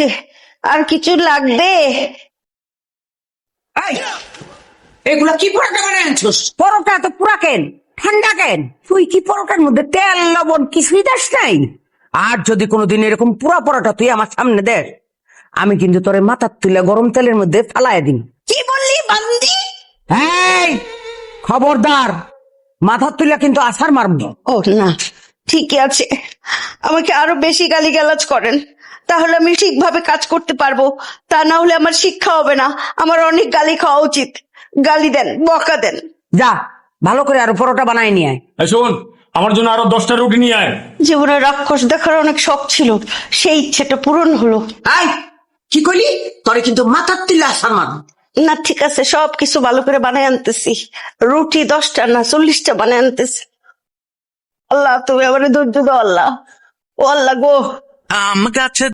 ছে, আর কিছু লাগবে? এগুলা কি পরোটা বানায় আনছোস? পরোটা তো পুরা কেন? ঠান্ডা কেন? তুই কি পরোটার মধ্যে তেল লবণ কিছুই দাস নাই? আর যদি কোনোদিন এরকম পুরা পরোটা তুই আমার সামনে দেখ আমি কিন্তু তোরে মাথার তুলে গরম তেলের মধ্যে ফালায় দিন কি বললি বান্দি? খবরদার মাথার তুলে কিন্তু আসার মারব। ও না। ঠিকই আছে। আমাকে আরও বেশি গালিগালাজ করেন। তাহলে আমি ঠিকভাবে কাজ করতে পারব। তা না হলে আমার শিক্ষা হবে না। আমার অনেক গালি খাওয়া উচিত। গালি দেন বকা দেন। যা ভালো করে আরও পরোটা বানাই নিয়ে আয়। এই শোন আমার জন্য আরও দশটা রুটি নিয়ে আয়। জীবনে রাক্ষস দেখার অনেক শখ ছিল সেই ইচ্ছেটা পূরণ হলো। আই কি কইলি? তোরে কিন্তু মাথার তুলে আসার মারব না ঠিক আছে সব কিছু ভালো করে বানাই আনতেছি। রুটি দশটা না চল্লিশটা বানাই আনতেছি। আল্লাহ তুমি আমার ধৈর্য দাও আল্লাহ। ও আল্লাহ গো। আম গাছে